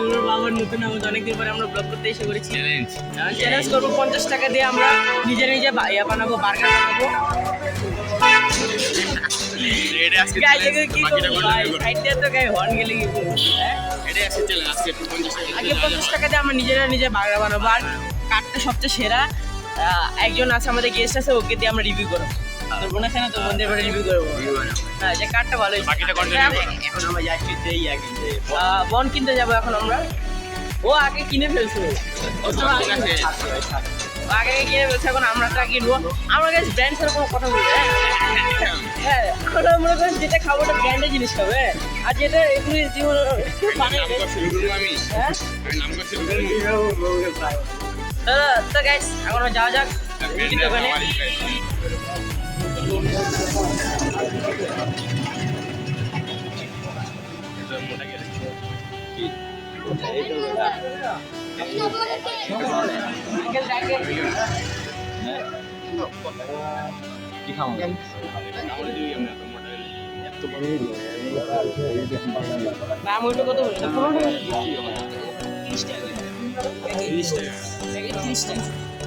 আজকে আমরা নতুন আমাদের অনেকদিন পরে আমরা ব্লগ করতে এসে করেছি। চ্যালেঞ্জ করব পঞ্চাশ টাকা দিয়ে আমরা নিজে নিজে ইয়া বানাবো বার্গার বানাবো। করব হ্যাঁ? আগে পঞ্চাশ টাকা দিয়ে আমরা নিজেরা নিজে বার্গার বানাবো। আর কাঠটা সবচেয়ে সেরা একজন আছে আমাদের গেস্ট আছে ওকে দিয়ে আমরা রিভিউ করব। তোর বোন আছে না তোর বোন রিভিউ করব হ্যাঁ যে কাঠটা ভালো হয়েছে বাকিটা এখন আমরা যাচ্ছি সেই আগে বন কিনতে যাব এখন আমরা ও আগে কিনে ফেলছে আগে কিনে ফেলছে এখন আমরা তা কিনবো আমার কাছে ব্র্যান্ড ছাড়া কোনো কথা বলবে হ্যাঁ আমরা মনে করেন যেটা খাব ওটা ব্র্যান্ডের জিনিস খাবে আর যেটা এগুলো জীবন হ্যাঁ তো তো গাইস এখন যাওয়া যাক দোকানে দাম ওইটা কত পনেরো টাকা তিরিশ টাকা তিরিশ টাকা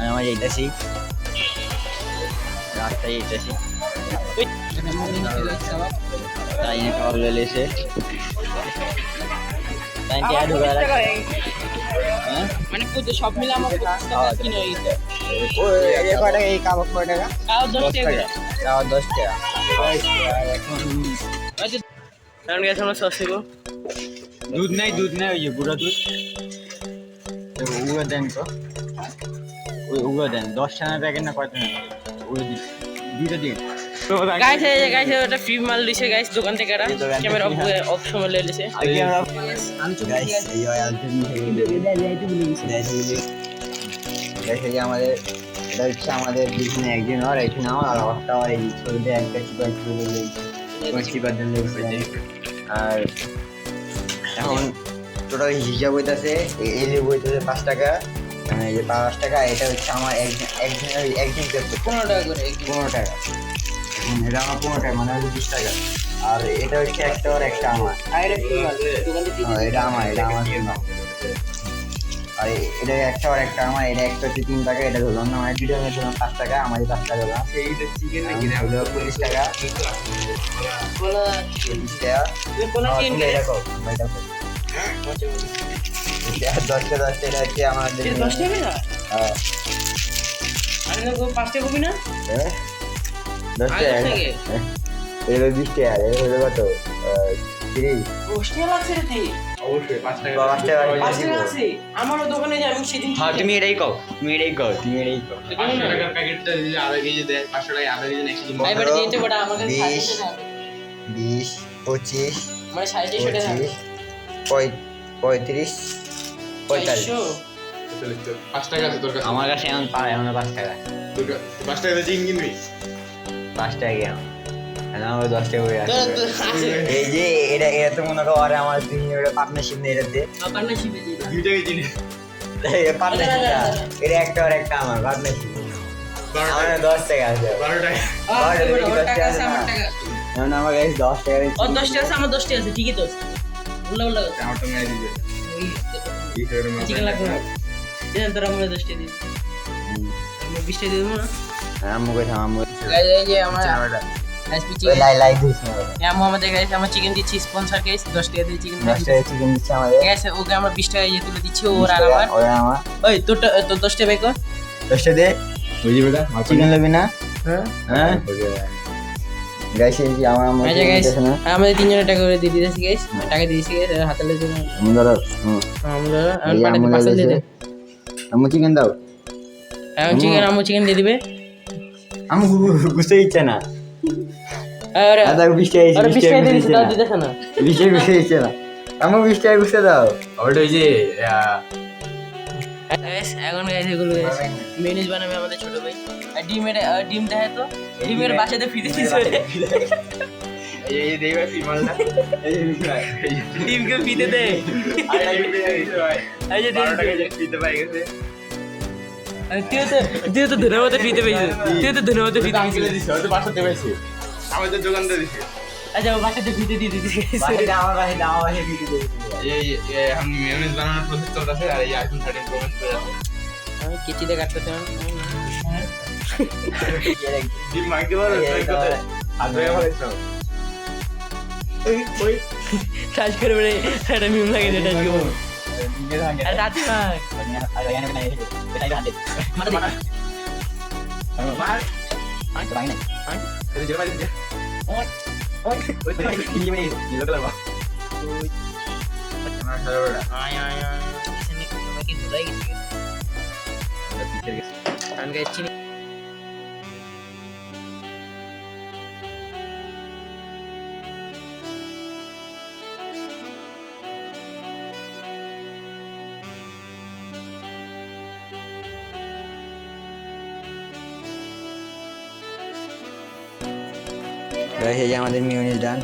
আমরা যাইতাছি। রাস্তায় যাইতাছি। তাই না খাবার তাই পঁচিশ টাকা হয়ে? মানে পুজো সব মিলে আমার কিনে হয়ে গেছে ওই কয় টাকা? এই কাবাব কয় টাকা? তাও দশ টাকা। করে দশ টাকা। কারণ গেছে আমরা সস দেবো দুধ নাই দুধ নাই ওই যে গুঁড়ো দুধ। দেন তো। ওই দেন দশ টাকা প্যাকেট না কয় টাকা ওই দিন দুইটা দিন। গাইস এই যে গাইস এটা ফ্রি মাল দিছে গাইস দোকান থেকে এরা। Camera off. অফ সময় লে দিছে আগে আমরা গাইস এই হয় আলটেন গাইস এই আমাদের এটা হচ্ছে আমাদের পিছনে একজন আর এখানে আমার আর একটা এই ছবিতে একটা চিপার ছবি চিপার জন্য আর এখন টোটাল হিসাব হইতাছে এই- এই লেবু হইতাছে পাঁচ টাকা। মানে এই যে পাঁচ টাকা এটা হচ্ছে আমার একজন একজন একজন করতে পনেরো টাকা করে পনেরো টাকা। এটা আমার পনেরো টাকা মানে বিশ টাকা। আর এটা হচ্ছে একটা আর একটা আমার। এটা হ্যাঁ, এটা আমার এটা আমার জন্য। আর এটা একটা আর একটা আমার এটা একটা হচ্ছে তিন টাকা এটা ধরলাম না আমার দুটো আমি ধরলাম পাঁচ টাকা আমার পাঁচ টাকা ধরলাম হলো পঁচিশ টাকা। বলা টাকা। দশটা দশটা এটা হচ্ছে আমার এটা দশ। টাকা না? হ্যাঁ। আরে না পাঁচ কবি না? হ্যাঁ? দশ আগে টাকা থেকে? হ্যাঁ। এটা টাকা এটা হলো কত? তিরিশ। লাগছে রে আমি হ্যাঁ তুমি এটাই কও তুমি এটাই কও তুমি এটাই কও। বিশ। পঁচিশ মানে পঁয়ত্রিশ পঁয়তাল্লিশ। পাঁচ টাকা আছে তোর কাছে। আমার কাছে এখন পায় এখন পাঁচ টাকা। তোর পাঁচ টাকা চিকেন কিনবি? পাঁচ টাকা এখন। আমার দশ টাকা করে আছে তো- তো আছে। এই যে এটা এটা তো মনে করো আমার তুমি ওটা পার্টনারশিপ নেই এটাতে আমার না শিবে দিয়ে দাও। দুই টাকা কিনে পার্টনারশিপ এটা একটা আর একটা আমার পার্টনারশিপ আমার দশ টাকা আছে। বারো টাকা। বারো টাকা আছে আছে, আমার টাকা। আমার কাছে দশ টাকা দিচ্ছি। দশ টাকা আছে আমার দশ টাকা আছে ঠিকই তো। আছে উল্লা উল্লা আমার তো মেরে দিবে চিকেন লাগবে না। দেন তোর আমরা দশ টাকা দিই হুম। আমি বিশ টাকা দিয়ে দেবো না? আম্মু কই থাম আম্মু এই যে আমরা চিকেন লাই লাই দিস না ওটা। আমাদের গাইছে আমার চিকেন দিচ্ছি স্পন্সর কেস দশ টাকা দিয়ে চিকেন দশ টাকা চিকেন দিচ্ছে। আমাদের। গেছে ওকে আমরা বিশ টাকা ইয়ে তুলে দিচ্ছি ওর আর আমার। ওরা আমার। ওই তোর তোর দশ টাকা কর। দশটা দে বুঝি বেটা? চিকেন নেবি না? হ্যাঁ। হ্যাঁ? গাইস এই যে আমার আম্মু আচ্ছা গাইস না? আমাদের তিনজনের টাকা করে দিয়ে দিতেছি গাইস টাকা দিয়েছি গাইস হাতে লেগে ধরো পার্সেল দিয়ে দে। আম্মু চিকেন দাও। এখন চিকেন আমু চিকেন দিয়ে দিবে। আম্মু বুঝতে ইচ্ছে না। আরে দাদা বিশ টাকা আরে বিশ বিশ টাকা টাকা দিয়ে না। টাকা বুঝতে ইচ্ছে না। আমার বিশ টাকা দাও। ওটা ওই যে এখন গাইস এগুলো গাইস মেনিজ বানাবে আমাদের ছোট ভাই। আর ডিমের আহ, ডিমটা হ্যাঁ তো? ডিমের বাসাতে ফিতে দিছে এই এই দেবে ফিমালটা এই যে। ডিমকে ফিতে দে। আরে এই ভাই। এই যে ডিম 12 টাকা দিতে পাই গেছে। তুই তো তুই তো ধন্যবাদ ফিতে পেয়েছিস। তুই তো ধন্যবাদ ফিতে তো হয়তো বাসাতে পাইছে আমাদের দোকানতে দিছে। আচ্ছা বাসাতে ফিতে দিয়ে দিতে বাসাতে আমার বাসাতে আমার বাসায় বিক্রি করে এই এই এখন মেয়োনেজ বানানোর প্রসেস চলতেছে? আর এই আইফোন 13 প্রো ম্যাক্স আমি কেচিতে কাটতে ডিম মাইক দিবা ট্রাই করতে আর ধরে ভালো ইচ্ছা ওই ওই টাচ করে বলে এটা মিম লাগে টাচ করে নিজের সঙ্গে। আর এই যে আমাদের মিউনিস ডান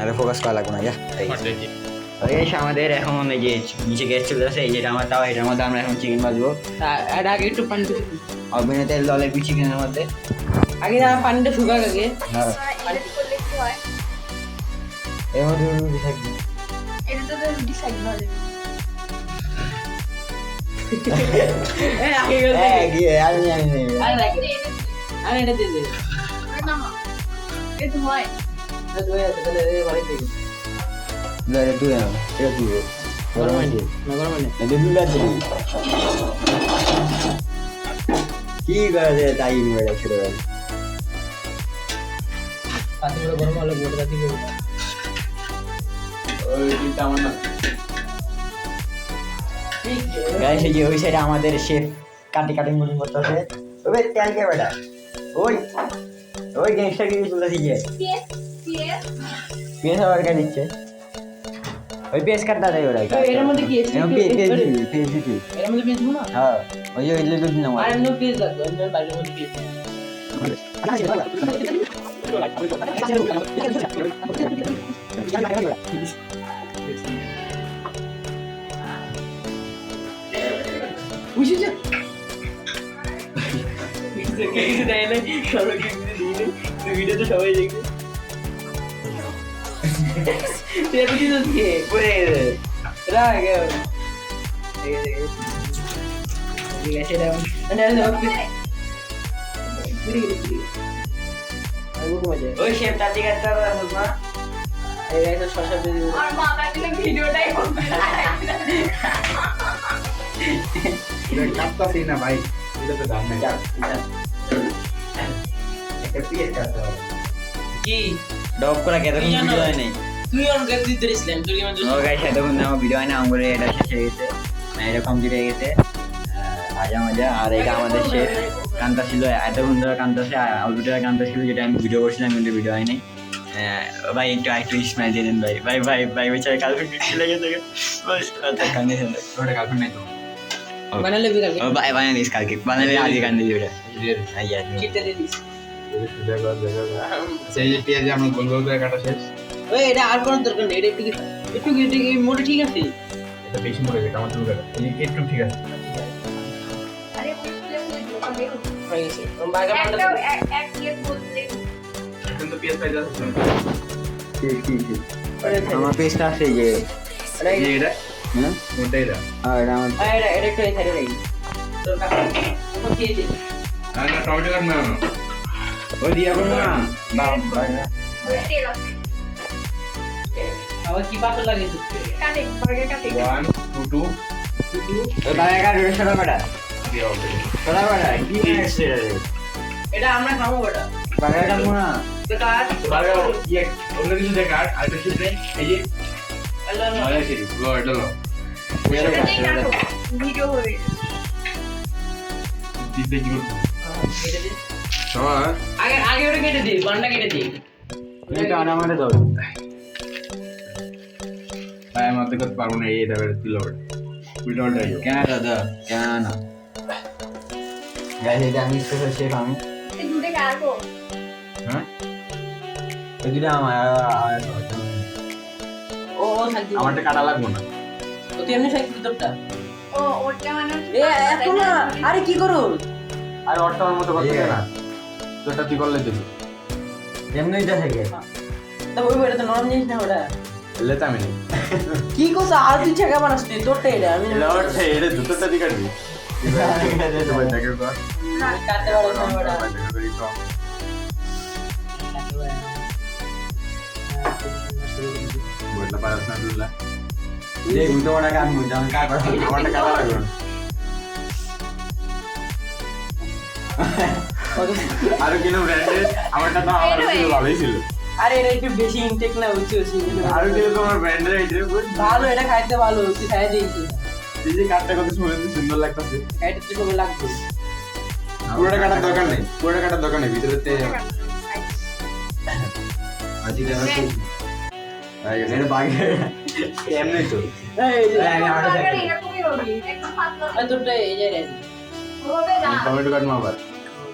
আরে ফোকাস করা লাগবে না যা। এই। আমাদের এখন এই যে নিচে গ্যাস চলে আসে এই যেটা আমার তাও এটার মধ্যে আমরা এখন চিকেন ভাজবো আর আগে একটু পানি অভিনেতের দলের কি চিকেনের মধ্যে। আগে না পানিটা শুকাক আগে। এর মধ্যে রুটি থাকবে? এটা তো রুটি ভালো। আগে গেল। হ্যাঁ আমি আমি এটা দিয়ে দিবি কি করে তাই গরম গোটা ওই দিনটা আমার না গাইস এই যে ওই সাইডে আমাদের শেফ কাটি কাটিং মুড়ি করতেছে ওই তেল কে বেটা। ওই ওই গ্যাংস্টার কি চলে পিএস পিএস পেঁয়াজ আবার কে দিচ্ছে? ওই পেঁয়াজ কাটটা দেয় ওরা। এর মধ্যে কি আছে? পেঁয়াজ পেঁয়াজ দিবি পেঁয়াজ দিবি এর মধ্যে পেঁয়াজ না? হ্যাঁ ওই ওই দুধ না আর এমনি পেঁয়াজ লাগবে এমনি বাইরের মধ্যে পেঁয়াজ বুঝেছ কিছু দেয় না সবাই কিছু দিয়ে নেই। ভিডিও তো সবাই দেখবে। তুই এত কিছু দিয়ে? পড়ে গেছে ঠিক আছে মানে ওই শেফ টাটি কাটটা না এই একটা শশা দিয়ে আর মা কাটলে ভিডিওটাই হবে কাটতাছি না ভাই? এটা তো দাম নাই একটা পেঁয়াজ হবে। কি? ডব করা কেন কি ভিডিও হয় নাই তুই অনেক দিতে দিয়েছিলাম তুই আমার ও গাইস এতক্ষণ আমার ভিডিও হয় না আমার এটা শেষ হয়ে গেছে। মানে এটা কমপ্লিট গেছে। আহ, মজা আর এটা আমাদের শেফ কান্তা ছিল এতক্ষণ ধরে কান্তা ছিল আলুটা কান্তা ছিল যেটা আমি ভিডিও করছিলাম কিন্তু ভিডিও হয় নাই ভাই একটু একটু স্মাইল দিয়ে দেন ভাই। ভাই ভাই ভাই বেচারা কালকে চলে গেছে। ভাই আচ্ছা, কান্দে ওটা গার্লফ্রেন্ড নাই তো। বানালে কালকে। বানালে আজকে কান্দে ওটা। সেই যে পেঁয়াজ আমরা গোল গোল করে কাটা শেষ। ওই এটা আর কোনো দরকার নেই এটা একটু একটু একটু মোটে ঠিক আছে? এটা বেশি গেছে আমার একটু ঠিক আছে। আমার আছে যে এটা? হ্যাঁ? ওটাই এটা। আর এটা আমার আর এটা এটা একটু এই সাইডে রাখি তোর দে না না টমেটো কাট না। ওই দিয়ে এখন না বাবা তেল আছে আবার কি পাথর লাগিয়েছিস কাটে বার্গার কাটে ওয়ান টু টু ওই বাবা কাট বেটা দিয়ে বেটা কি আসছে এটা আমরা খাব ওটা বাবা কাট না তো কাট বাবা ইয়ে অন্য কিছু দেখ আর আর কিছু নেই এই যে আল্লাহ আরে সেই লো এটা লো ভিডিও হয়ে দিতে কি করতে আগে আগে ওটা কেটে দে বান্ডা কেটে দে এটা আমাদের দাও। তাই আমি অর্ধেক করতে পারব না বেড়ে উল্টো উল্টো কেন দাদা? কেন? এটা আমি স্পেশাল শেফ হ্যাঁ? আমার ও ও থাকবি আমারটা কাটা লাগবো না। তো তুই এমনি থাকবি তোরটা ও ওটা মানে এ এত না! আরে কি করো? আর ওরটা আমার মতো করতে না। তোরটা তুই করলে দিবি। এমনি এটা থেকে। তা ওই এটা তো নরম জিনিস না ওটা? এলে তো আমি নেই। কি করছ? আর তুই ছেঁকা বানাস তুই তোরটা এটা আমি এটা ওরটা এটা দুটোটা দিয়ে কাটবি। তোমার দেখে কর। কাটতে পারো না ওটা তোমার দেখে করি কম বলতে পারছ না দুল্লা এই দুটো ওটা কাম করতে আমি কাজ করতে আমারটা কাটা লাগবে না। আরও কিনো ব্র্যান্ডের আমারটা তো আমার ছিল ভালোই ছিল। আরে এটা একটু বেশি ইনটেক না হচ্ছে হচ্ছে আরও কিনো তোমার ব্র্যান্ডের আইটেম ভালো এটা খাইতে ভালো তুই খাই দিয়েছি। এই যে কাটটা কত সুন্দর সুন্দর লাগতেছে। খাইতে তো সময় লাগবে পুরোটা কাটার দরকার নেই পুরোটা কাটার দরকার নেই ভিতরে তে আজি হয়ে। গেছে এটা বাগে এমনি তো। এই আমি আমারটা দেখি। এরকমই হবে একদম পাতলা। তোরটা এই যে রেডি হবে না টমেটো মাবার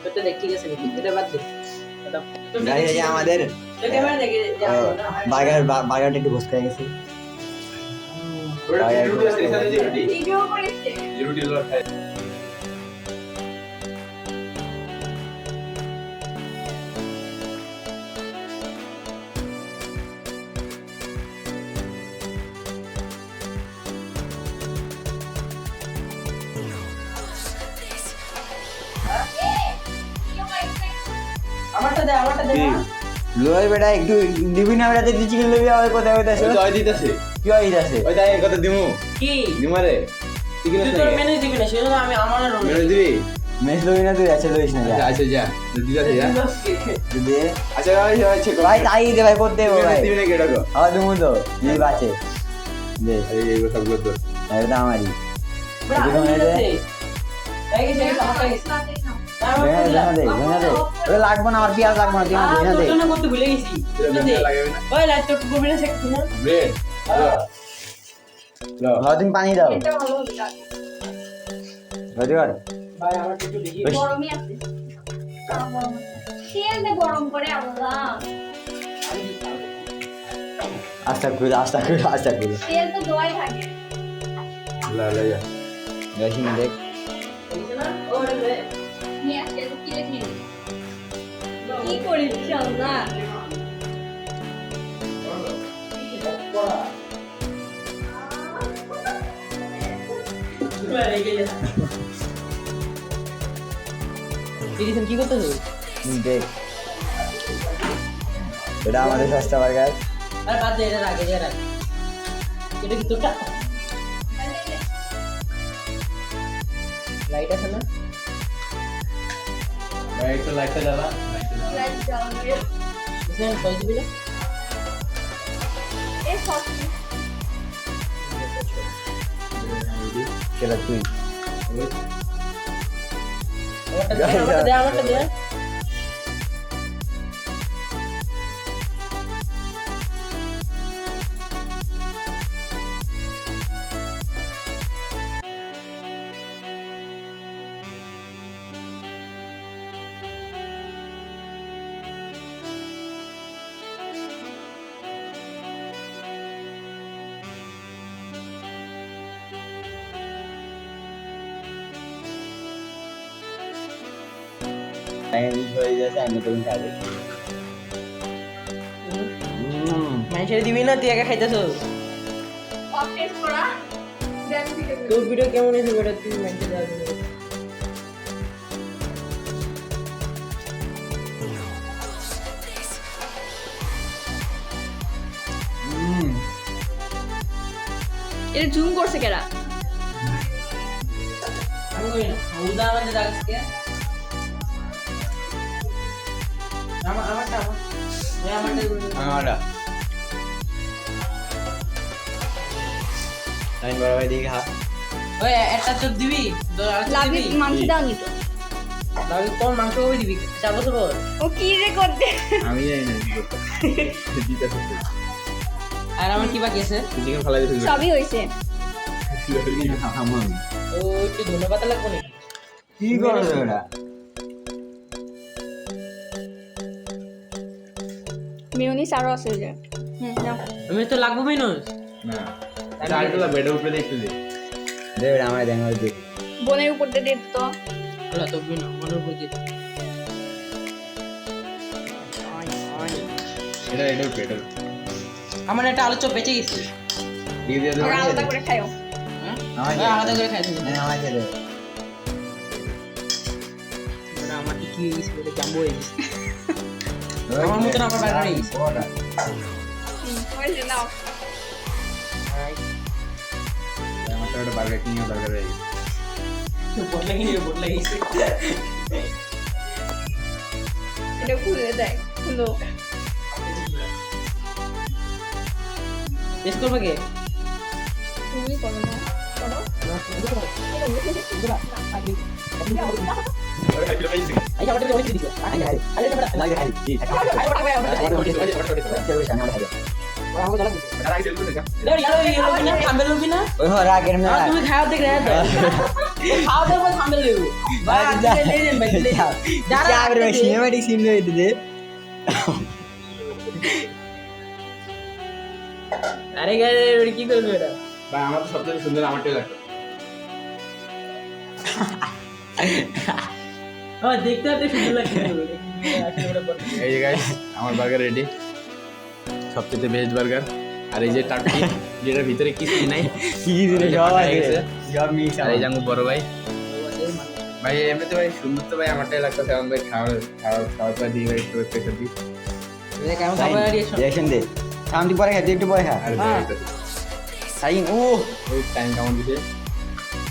তোরটা দেখ ঠিক আছে নাকি এটা বাদ দে। গাইস এই আমাদের তো ক্যামেরা বার্গার বার্গারটা একটু বসে গেছে। ভিডিও করেছে লট লই বেটা একটু দিবি না বেটা তুই চিকেন লবি আবার কোথায় কোথায় ওই তো ওই দিতেছে। কি হয় আছে ওই তাই কত দিমু? কি? দিমারে চিকেন তুই তোর মেনু দিবি না সেজন্য আমি আমার আর দিবি। মেস লবি না তুই আছে লইস না আচ্ছা যা। দিতেছে যা। দে। আচ্ছা ভাই ভাই চেক ভাই তাই দে ভাই করতে হবে ভাই। দিবি না কেডা কো আবার তুমি তো এই বাঁচে। দে। এই এই সবগুলো তো এটা আমারই। এই লাগবে না আমার পেঁয়াজ লাগবে না তুই আমার ভেঙে দে। করতে ভুলে গেছি। দে। লাগাবে না। ওই লাইট তো করবি না সেটা না ব্রেড লো হ্যাঁ তুমি পানি দাও। এটা ভালো হবে না। বুঝতে পার ভাই আমার একটু দেখি গরমই আছে। তেল গরম করে আমরা। আস্তা করে আস্তা করে আস্তা করে তেল তো দোয়াই থাকে লা লা যা। দেখ ওরে। করিস কি করতেছো দেখ এটা আমাদের সস্তা বার্গার আর বাদ দে এটা রাখে যা রাখ। এটা কি তোরটা? লাইট আছে না? ভাই একটু লাইটটা জ্বালা। লাইটটা জ্বালা লাইট জ্বালাবে বুঝলেন সস দিবি না এই সস সেটা তুই আমারটা দে আমারটা দে আমি তুমি খাবে মানুষের দিবি না তুই একা খাইতেছো। অফ টেস্ট করা দেন ভিডিও তোর ভিডিও কেমন হয়েছে বেটা? তুই মানুষের এটা জুম করছে কেরা? আমি না। আমি বড় ভাই দিকে খা ওই একটা চোখ দিবি? আর লাভি মাংস দাও নি তো। তাহলে তোর মাংস কবে দিবি? চার বছর পর ও কি রে করতে আমি জানি না দিতে আর আমার কি বাকি আছে? চিকেন ফালাই দিতে সবই হামাম ও একটু ধন্যবাদ লাগবো নাকি? কি করছ ওটা মিউনিস আরও আছে যে। হুম আমি তো লাগবো মিনুস না চারগুলা বেডের উপরে দেখতে দে। দে আমার দেন ওই দেখ বোনের উপর দিয়ে দে তো। হলো তো বিনু মনের উপর দিয়ে এটা এটা আমার একটা আলু চপ বেঁচে গেছে। দিয়ে দিয়ে আলাদা করে খাইও। হ্যাঁ? আলাদা করে খাই হ্যাঁ আমার কি হয়ে গেছে বলে জাম্বো হয়ে গেছে আমার মতন আমার বাইরে হয়ে একটা বার্গার কিনে বার্গার হয়ে গেছে বদলে গিয়ে বদলে গেছে এটা খুলে দেয় খুলো টেস্ট করবে কে তুমি করো না করো সিনেমাটিক আরে গায়ে কি করবে এটা ভাই আমার তো সবথেকে সুন্দর আমারটাই লাগতো আমার দেখতে সুন্দর লাগছে এই যে গাইস আমার বার্গার রেডি সবচেয়ে ভেজ বার্গার আর এই যে টাটকি যেটার ভিতরে কিছু নাই। কি দিলে সব আছে গেছে। সব মিক্স আর এই জাঙ্গু বড় ভাই। ভাই এমনিতে ভাই সুন্দর তো ভাই আমারটাই লাগতো কারণ ভাই খাওয়ার খাওয়ার খাওয়ার পর দিয়ে ভাই একটু দিই। কেমন খাবার রিয়েকশন দে। সামনে পরে খাই একটু পরে খা। আর হ্যাঁ। সাইন ও। ওই টাইম কেমন দিছে।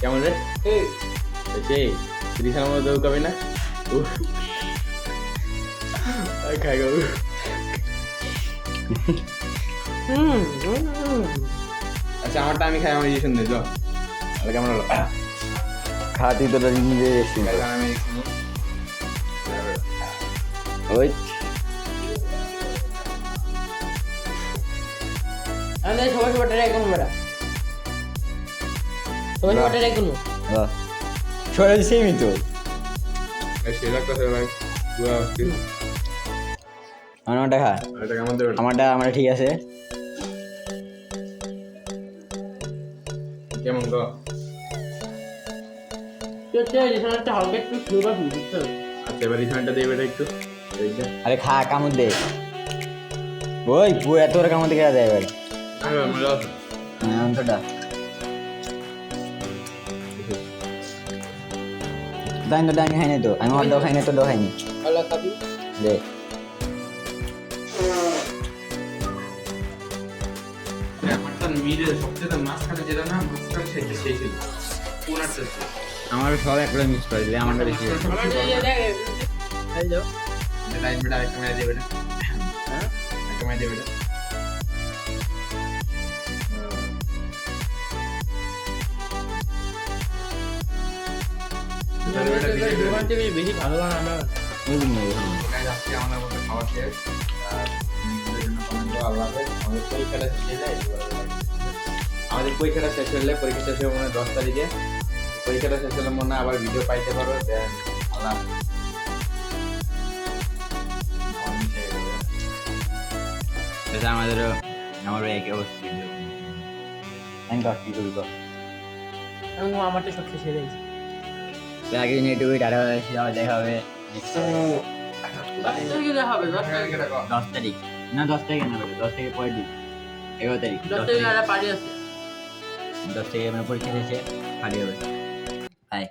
কেমন রে? সেই মধ্যে দৌড় কবে না? খাই গো হুম আচ্ছা আমারটা আমি খাই আমার রিয়েকশন দে যাও তাহলে কেমন হলো? খাতি তো নিজে আমি ওই। আমি সবাই সবাই ট্রাই করুন বেটা সবাই সবাই ট্রাই করুন ছোড়া সেমই তো। সেই লাগতেছে ভাই আমারটা খা আমারটা ঠিক আছে। কেমন গো আচ্ছা আরে খা কামড় দে। ওই পুরো এত করে কামড় দিয়ে দেয় এবার। আর মজা হ্যাঁ অন্তটা। দাইন তো ডাইনি খাই নাই তো আমি অর্ধ খাই নাই তো খাইনি ভালো খাবি দে আমার না সব একবার মিক্স করে দিলে আমারটা বেশি হ্যালো লাইন বেটা একটা মেয়ে দিয়ে বেটা হ্যাঁ? একটা মেয়ে বেশি ভালো আমার আজকে আমাদের খাওয়া পরীক্ষাটা শেষ হয়ে আমাদের পরীক্ষাটা শেষ হলে পরীক্ষা শেষ হবে মনে হয় দশ তারিখে পরীক্ষাটা শেষ হলে মনে আবার ভিডিও পাইতে পারো আল্লাহ মিশে আমাদেরও আমারও একই অবস্থা আমি কি করব? আমি আমারটা সব শেষ হয়ে আগে নেটুকুই টাটা দেখা হবে। হবে দশ তারিখ না দশ তারিখ না দশ তারিখ পরের দিন। এগারো তারিখ দশ তারিখ দশ তারিখে আমরা পরীক্ষা শেষে হারিয়ে হবে। হাই